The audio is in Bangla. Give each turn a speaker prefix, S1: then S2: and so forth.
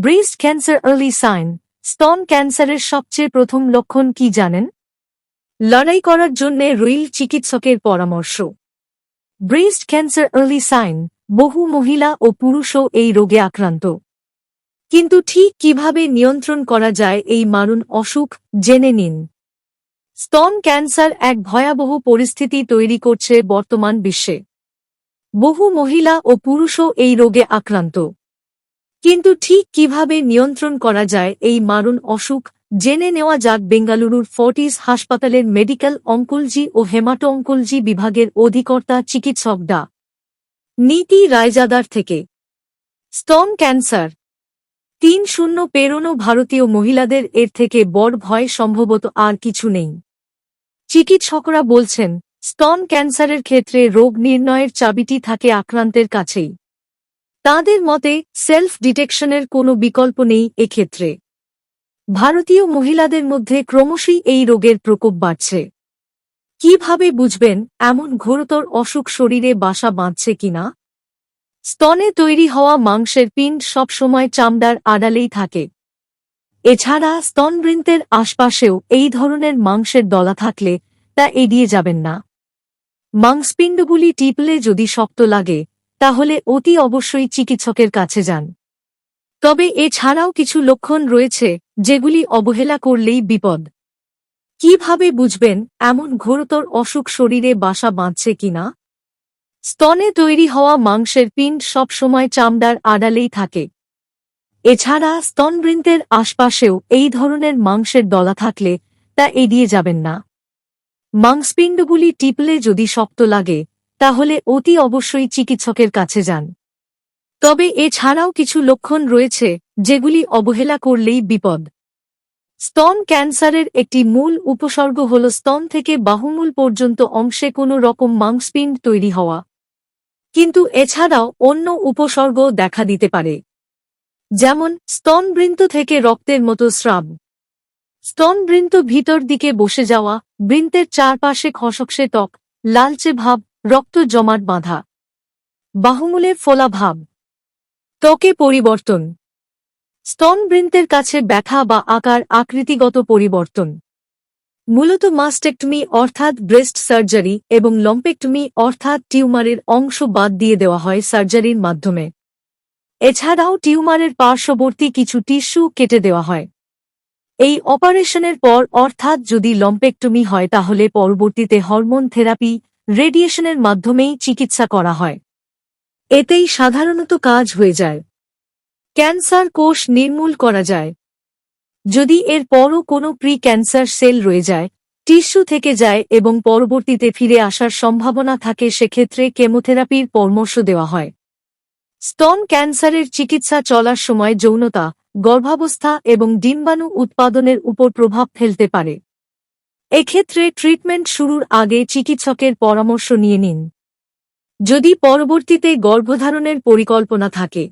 S1: ব্রেস্ট ক্যান্সার আর্লি সাইন স্তন ক্যান্সারের সবচেয়ে প্রথম লক্ষণ কি জানেন? লড়াই করার জন্য রইল চিকিৎসকের পরামর্শ। ব্রেস্ট ক্যান্সার আর্লি সাইন বহু মহিলা ও পুরুষও এই রোগে আক্রান্ত। কিন্তু ঠিক কীভাবে নিয়ন্ত্রণ করা যায় এই মারুণ অসুখ, জেনে নিন। স্তন ক্যান্সার এক ভয়াবহ পরিস্থিতি তৈরি করছে বর্তমান বিশ্বে। বহু মহিলা ও পুরুষও এই রোগে আক্রান্ত। কিন্তু ঠিক কীভাবে নিয়ন্ত্রণ করা যায় এই মারুণ অসুখ, জেনে নেওয়া যাক বেঙ্গালুরুর ফোর্টিস হাসপাতালের মেডিকেল অঙ্কোলজি ও হেমাটো অঙ্কোলজি বিভাগের অধিকর্তা চিকিৎসক ডা. নীতি রায়জাদার থেকে। স্তন ক্যান্সার। তিন শূন্য পেরোনো ভারতীয় মহিলাদের এর থেকে বড় ভয় সম্ভবত আর কিছু নেই। চিকিৎসকরা বলছেন, স্তন ক্যান্সারের ক্ষেত্রে রোগ নির্ণয়ের চাবিটি থাকে আক্রান্তের কাছেই। তাঁদের মতে সেলফ ডিটেকশনের কোনো বিকল্প নেই এক্ষেত্রে। ভারতীয় মহিলাদের মধ্যে ক্রমশই এই রোগের প্রকোপ বাড়ছে। কীভাবে বুঝবেন, এমন ঘোরতর অসুখ শরীরে বাসা বাঁধছে কিনা স্তনে তৈরি হওয়া মাংসের পিণ্ড সবসময় চামড়ার আড়ালেই থাকে। এছাড়া স্তনবৃন্তের আশপাশেও এই ধরনের মাংসের দলা থাকলে তা এড়িয়ে যাবেন না। মাংসপিণ্ডগুলি টিপলে যদি শক্ত লাগে তাহলে অতি অবশ্যই চিকিৎসকের কাছে যান। তবে এছাড়াও কিছু লক্ষণ রয়েছে, যেগুলি অবহেলা করলেই বিপদ। কীভাবে বুঝবেন, এমন ঘোরতর অসুখ শরীরে বাসা বাঁধছে কিনা? স্তনে তৈরি হওয়া মাংসের পিণ্ড সবসময় চামড়ার আড়ালেই থাকে। এছাড়া স্তনবৃন্তের আশপাশেও এই ধরনের মাংসের দলা থাকলে তা এড়িয়ে যাবেন না। মাংসপিণ্ডগুলি টিপলে যদি শক্ত লাগে তাহলে অতি অবশ্যই চিকিৎসকের কাছে যান। তবে এছাড়াও কিছু লক্ষণ রয়েছে, যেগুলি অবহেলা করলেই বিপদ। স্তন ক্যান্সারের একটি মূল উপসর্গ হল স্তন থেকে বাহুমূল পর্যন্ত অংশে কোনো রকম মাংসপিণ্ড তৈরি হওয়া। কিন্তু এছাড়াও অন্য উপসর্গ দেখা দিতে পারে। যেমন, স্তনবৃন্ত থেকে রক্তের মতো স্রাব। স্তনবৃন্ত ভিতর দিকে বসে যাওয়া, বৃন্তের চারপাশে খসকসে ত্বক, লালচে ভাব রক্ত জমাট বাঁধা। বাহুমূলে ফোলা ভাব। ত্বকে পরিবর্তন। স্তনবৃন্তের কাছে ব্যথা বা আকার আকৃতিগত পরিবর্তন। মূলত মাস্টেক্টমি অর্থাৎ ব্রেস্ট সার্জারি এবং লম্পেক্টমি অর্থাৎ টিউমারের অংশ বাদ দিয়ে দেওয়া হয় সার্জারির মাধ্যমে। এছাড়াও টিউমারের পার্শ্ববর্তী কিছু টিস্যু কেটে দেওয়া হয়। এই অপারেশনের পর অর্থাৎ যদি লম্পেক্টমি হয় তাহলে পরবর্তীতে হরমোন থেরাপি রেডিয়েশনের মাধ্যমেই চিকিৎসা করা হয়। এতেই সাধারণত কাজ হয়ে যায়। ক্যান্সার কোষ নির্মূল করা যায়। যদি এর পরও কোনো প্রি ক্যান্সার সেল রয়ে যায়, টিস্যু থেকে যায় এবং পরবর্তীতে ফিরে আসার সম্ভাবনা থাকে, সেক্ষেত্রে কেমোথেরাপির পরামর্শ দেওয়া হয়। স্তন ক্যান্সারের চিকিৎসা চলার সময় যৌনতা, গর্ভাবস্থা এবং ডিম্বাণু উৎপাদনের উপর প্রভাব ফেলতে পারে। এক্ষেত্রে ট্রিটমেন্ট শুরুর আগে চিকিৎসকের পরামর্শ নিয়ে নিন। যদি পরবর্তীতে গর্ভধারণের পরিকল্পনা থাকে